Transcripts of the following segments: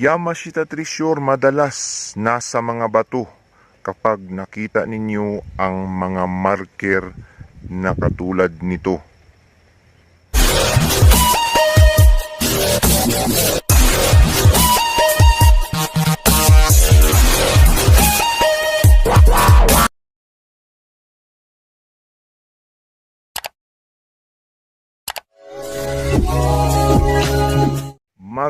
Yamashita Treasure madalas nasa mga bato kapag nakita ninyo ang mga marker na katulad nito.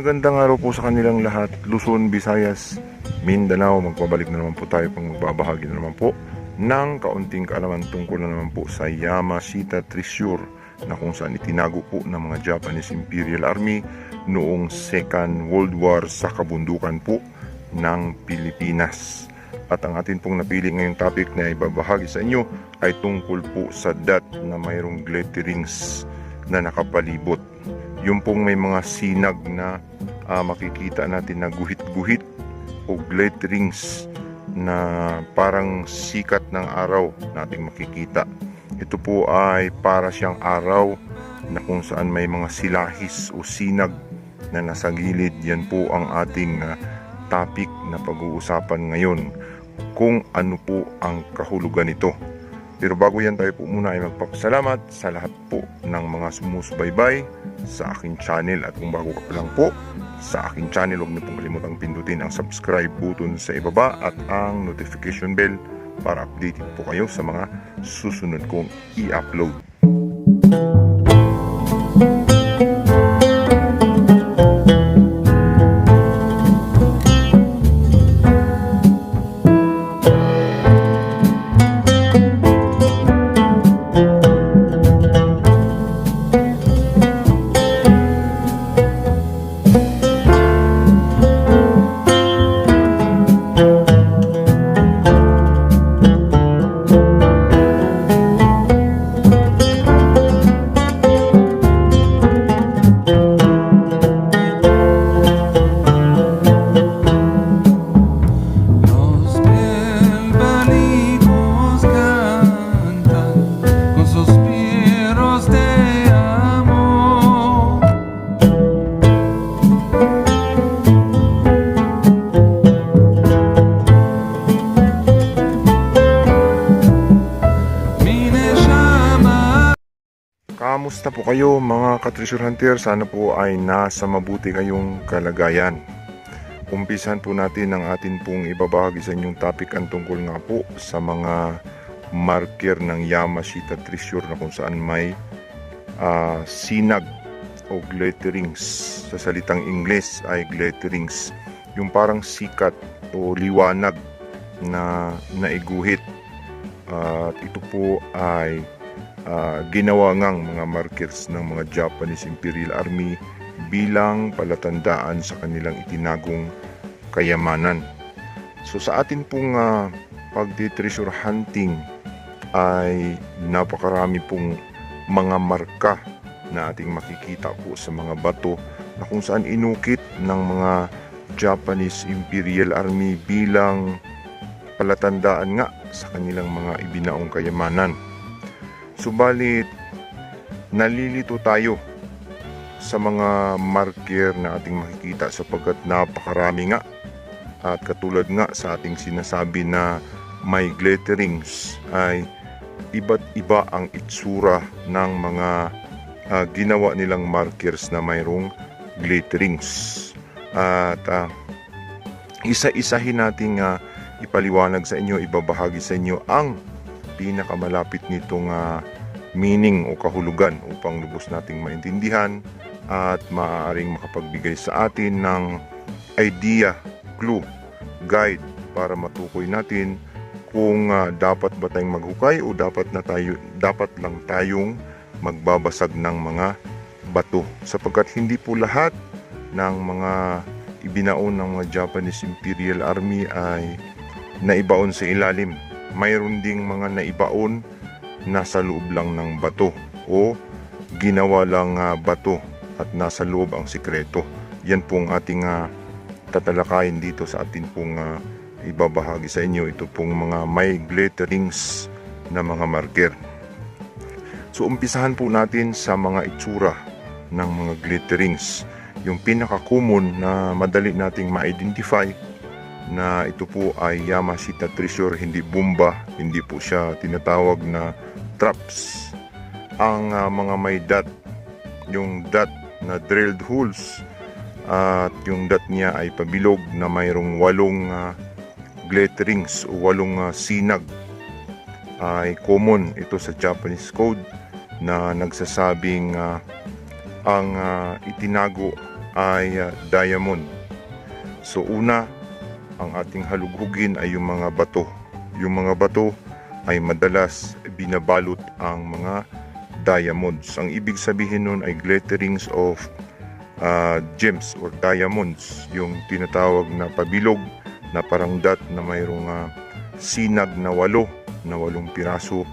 Magandang araw po sa kanilang lahat, Luzon, Visayas, Mindanao. Magpabalik na naman po tayo pang magbabahagi na naman po ng kaunting kaalaman tungkol na naman po sa Yamashita Treasure na kung saan itinago po ng mga Japanese Imperial Army noong Second World War sa kabundukan po ng Pilipinas. At ang atin pong napili ngayong topic na ibabahagi sa inyo ay tungkol po sa dot na mayroong glitterings na nakapalibot yung pong may mga sinag na ah, makikita natin na guhit-guhit o glitterings na parang sikat ng araw nating makikita. Ito po ay para siyang araw na kung saan may mga silahis o sinag na nasa gilid. Yan po ang ating ah, topic na pag-uusapan ngayon kung ano po ang kahulugan nito. Pero bago yan tayo po muna ay magpapasalamat sa lahat po ng mga sumusubaybay sa aking channel at kung bago ka pa lang po sa aking channel huwag niyo pong kalimutang pindutin ang subscribe button sa ibaba at ang notification bell para updated po kayo sa mga susunod kong i-upload. Kamusta po kayo mga ka-treasure hunter? Sana po ay nasa mabuti kayong kalagayan. Umpisan po natin ang atin pong ibabahagi sa inyong topic ang tungkol nga po sa mga marker ng Yamashita Treasure na kung saan may ah, sinag o glitterings. Sa salitang Ingles ay glitterings. Yung parang sikat o liwanag na naiguhit. At ito po ay ah, ginawa ngang mga markers ng mga Japanese Imperial Army bilang palatandaan sa kanilang itinagong kayamanan. So sa atin pong uh, pagdi-treasure hunting ay napakarami pong mga marka na ating makikita po sa mga bato na kung saan inukit ng mga Japanese Imperial Army bilang palatandaan nga sa kanilang mga ibinaong kayamanan. Subalit, nalilito tayo sa mga marker na ating makikita sapagkat napakarami nga at katulad nga sa ating sinasabi na may glitterings ay iba't iba ang itsura ng mga ah, ginawa nilang markers na mayroong glitterings. At ah, isa-isahin nating ah, ipaliwanag sa inyo, ibabahagi sa inyo ang pinakamalapit nitong ah, meaning o kahulugan upang lubos nating maintindihan at maaaring makapagbigay sa atin ng idea, clue, guide para matukoy natin kung ah, dapat ba tayong maghukay o dapat na tayo dapat lang tayong magbabasag ng mga bato sapagkat hindi po lahat ng mga ibinaon ng mga Japanese Imperial Army ay naibaon sa ilalim. Mayroon ding mga naibaon nasa loob lang ng bato o ginawa lang ah, bato at nasa loob ang sikreto. Yan pong ating ah, tatalakayin dito sa atin pong ah, ibabahagi sa inyo. Ito pong mga may glitterings na mga marker. So umpisahan po natin sa mga itsura ng mga glitterings. yung pinaka-common na madali nating ma-identify na ito po ay Yamashita Treasure, hindi bomba, hindi po siya tinatawag na traps. Ang ah, mga may dot, yung dot na drilled holes at yung dot niya ay pabilog na mayroong walong ah, glitterings o walong ah, sinag ay common ito sa Japanese code na nagsasabing ah, ang ah, itinago ay ah, diamond. So una, ang ating halughugin ay yung mga bato. Yung mga bato ay madalas binabalot ang mga diamonds. Ang ibig sabihin nun ay glitterings of ah, gems or diamonds. Yung tinatawag na pabilog na parang dot na mayroong ah, sinag na walo na walong piraso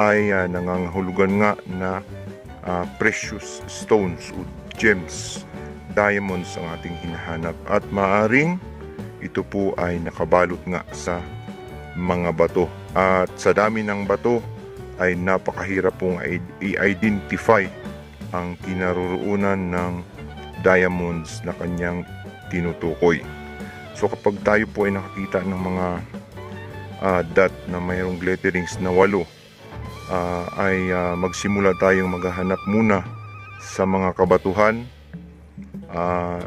ay ah, nangangahulugan nga na ah, precious stones o gems diamonds ang ating hinahanap at maaring ito po ay nakabalot nga sa mga bato. At sa dami ng bato ay napakahirap pong i-identify ang kinaroroonan ng diamonds na kanyang tinutukoy. So kapag tayo po ay nakakita ng mga ah, dot na mayroong glitterings na walo ah, ay ah, magsimula tayong maghahanap muna sa mga kabatuhan. Uh,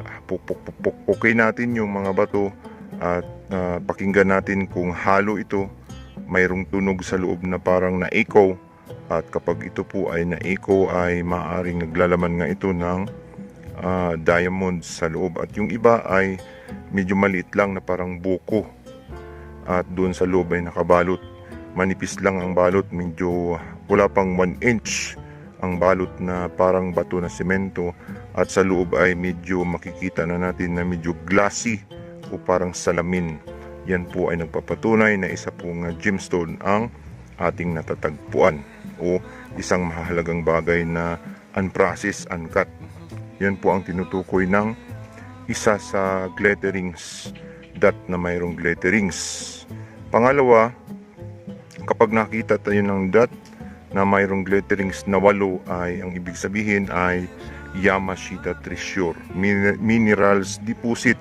pukpukin natin yung mga bato at ah, pakinggan natin kung halo ito mayroong tunog sa loob na parang na-echo at kapag ito po ay na-echo ay maaaring naglalaman nga ito ng ah, diamonds sa loob. At yung iba ay medyo maliit lang na parang buko. At doon sa loob ay nakabalot. Manipis lang ang balot. Medyo wala pang 1 inch ang balot na parang bato na semento. At sa loob ay medyo makikita na natin na medyo glassy o parang salamin. Yan po ay nagpapatunay na isa pong gemstone ang ating natatagpuan o isang mahalagang bagay na unprocessed, uncut. Yan po ang tinutukoy ng isa sa glitterings dot na mayroong glitterings. Pangalawa, kapag nakita tayo ng dot na mayroong glitterings na walo ay ang ibig sabihin ay Yamashita Treasure Min- Minerals Deposit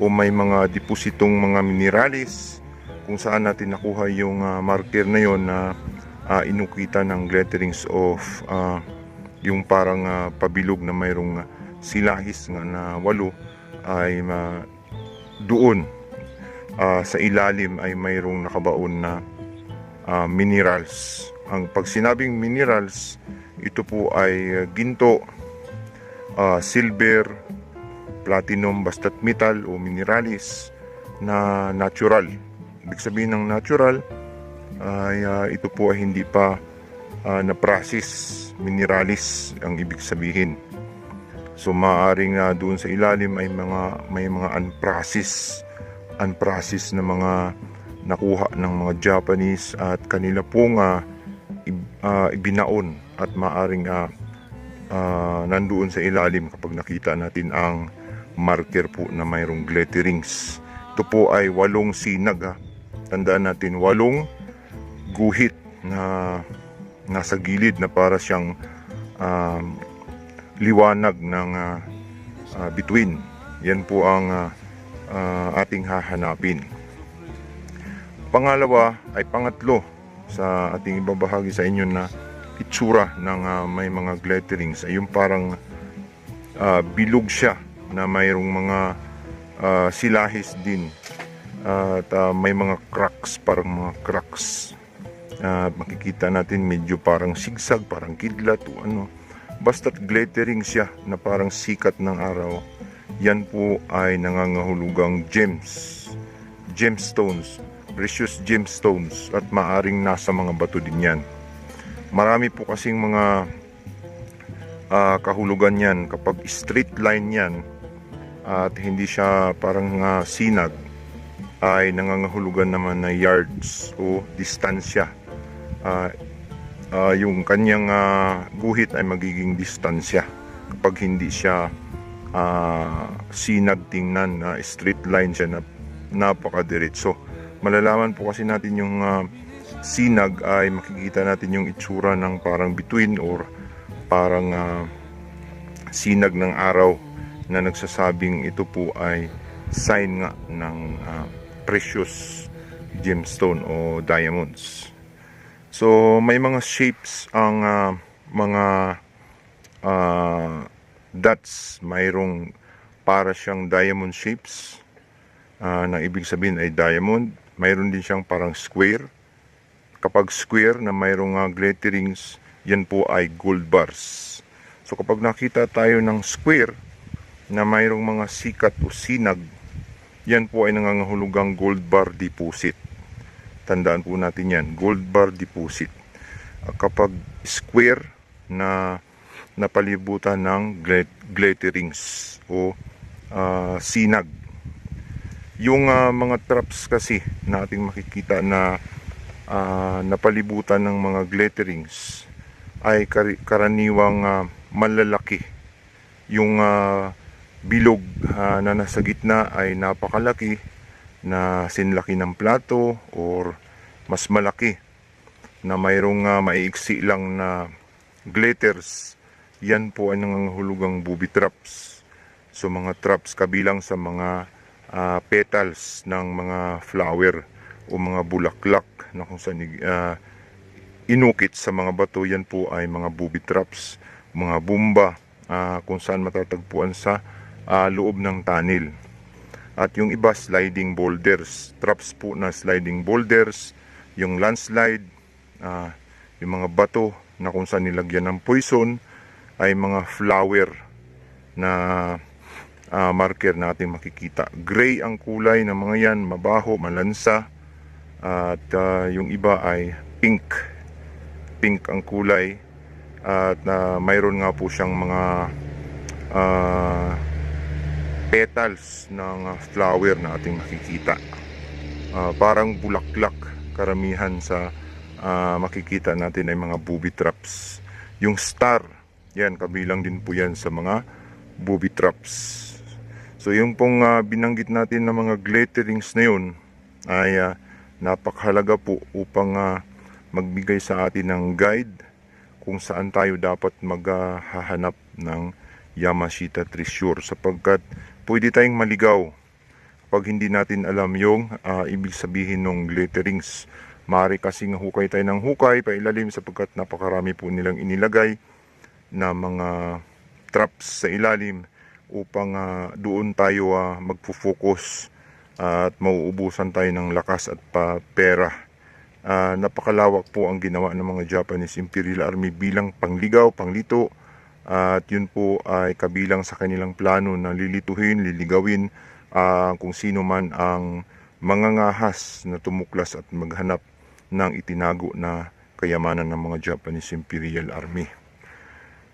o may mga depositong mga minerales kung saan natin nakuha yung ah, marker na yon na ah, inukita ng glitterings of ah, yung parang ah, pabilog na mayroong ah, silahis nga na walo ay ma- doon ah, sa ilalim ay mayroong nakabaon na ah, minerals. Ang pag sinabing minerals, ito po ay uh, ginto, ah, silver, platinum, basta't metal o mineralis na natural. Ibig sabihin ng natural ay ah, ito po ay hindi pa ah, na-process mineralis ang ibig sabihin. So maaaring uh, doon sa ilalim ay mga may mga unprocessed unprocessed na mga nakuha ng mga Japanese at kanila pong uh, ah, ibinaon at maaring uh, nandoon sa ilalim kapag nakita natin ang marker po na mayroong glitterings. Ito po ay walong sinag ha. Tandaan natin walong guhit na nasa gilid na para siyang um, liwanag ng ah, ah, between. Yan po ang ah, ah, ating hahanapin. Pangalawa ay pangatlo sa ating ibabahagi sa inyo na itsura ng ah, may mga glitterings ay yung parang ah, bilog siya na mayroong mga ah, silahis din. At ah, may mga cracks parang mga cracks. Ah, makikita natin medyo parang sigsag parang kidlat o ano. Basta't glittering siya na parang sikat ng araw. Yan po ay nangangahulugang gems. Gemstones. Precious gemstones. At maaring nasa mga bato din yan. Marami po kasing mga ah, kahulugan yan. Kapag straight line yan at hindi siya parang ah, sinag ay nangangahulugan naman na yards o distansya. Ah, ah, yung kanyang ah, guhit ay magiging distansya kapag hindi siya ah, sinag tingnan na straight line siya na napakadiretso. Malalaman po kasi natin yung ah, sinag ay makikita natin yung itsura ng parang between or parang ah, sinag ng araw na nagsasabing ito po ay sign nga ng ah, precious gemstone o diamonds. So may mga shapes ang ah, mga ah, dots, mayroong para siyang diamond shapes ah, na ibig sabihin ay diamond. Mayroon din siyang parang square. Kapag square na mayroong uh, glitterings, yan po ay gold bars. So kapag nakita tayo ng square na mayroong mga sikat o sinag, yan po ay nangangahulugang gold bar deposit. Tandaan po natin yan, gold bar deposit. Ah, kapag square na napalibutan ng glit- glitterings o ah, sinag. Yung ah, mga traps kasi na ating makikita na ah, napalibutan ng mga glitterings ay kari- karaniwang ah, malalaki. Yung ah, bilog ah, na nasa gitna ay napakalaki na sinlaki ng plato or mas malaki na mayroong ah, maiiksi lang na glitters. Yan po ay nangangahulugang booby traps. So mga traps kabilang sa mga ah, petals ng mga flower o mga bulaklak na kung saan ah, inukit sa mga bato yan po ay mga booby traps, mga bumba ah, kung saan matatagpuan sa ah, loob ng tunnel. At yung iba sliding boulders, traps po na sliding boulders, yung landslide, ah, yung mga bato na kung saan nilagyan ng poison ay mga flower na ah, marker na ating makikita. Gray ang kulay ng mga yan, mabaho, malansa. At ah, yung iba ay pink. Pink ang kulay. At na mayroon nga po siyang mga ah, petals ng ah, flower na ating makikita. Ah, parang bulaklak karamihan sa ah, makikita natin ay mga booby traps. Yung star, yan kabilang din po yan sa mga booby traps. So yung pong ah, binanggit natin na mga glitterings na yun ay ah, napakahalaga po upang ah, magbigay sa atin ng guide kung saan tayo dapat maghahanap ng Yamashita Treasure sapagkat pwede tayong maligaw pag hindi natin alam yung ah, ibig sabihin ng glitterings. Maaari kasing hukay tayo ng hukay pailalim sapagkat napakarami po nilang inilagay na mga traps sa ilalim upang ah, doon tayo ah, magpo-focus at mauubusan tayo ng lakas at pa pera. Ah, napakalawak po ang ginawa ng mga Japanese Imperial Army bilang pangligaw, panglito at yun po ay kabilang sa kanilang plano na lilituhin, liligawin ah, kung sino man ang mangangahas na tumuklas at maghanap ng itinago na kayamanan ng mga Japanese Imperial Army.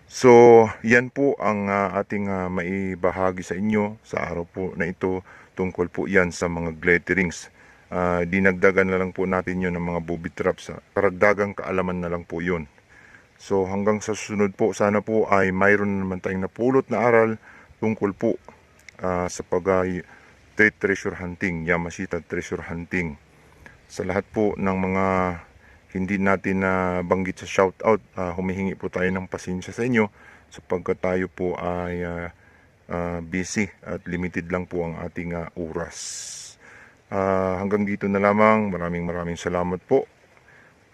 So, yan po ang ah, ating ah, maibahagi sa inyo sa araw po na ito tungkol po yan sa mga glitterings. Ah, dinagdagan na lang po natin yun ng mga booby traps. Karagdagang kaalaman na lang po yun. So hanggang sa susunod po, sana po ay mayroon naman tayong napulot na aral tungkol po ah, sa pag trade treasure hunting, Yamashita treasure hunting. Sa lahat po ng mga hindi natin na banggit sa shoutout, ah, humihingi po tayo ng pasensya sa inyo sapagkat tayo po ay ah, ah, busy at limited lang po ang ating ah, oras. Ah, hanggang dito na lamang. Maraming maraming salamat po.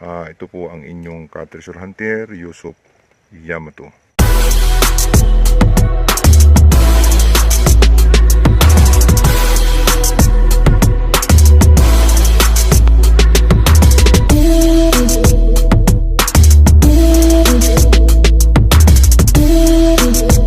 Ah, ito po ang inyong ka-treasure hunter, Yusuf Yamato.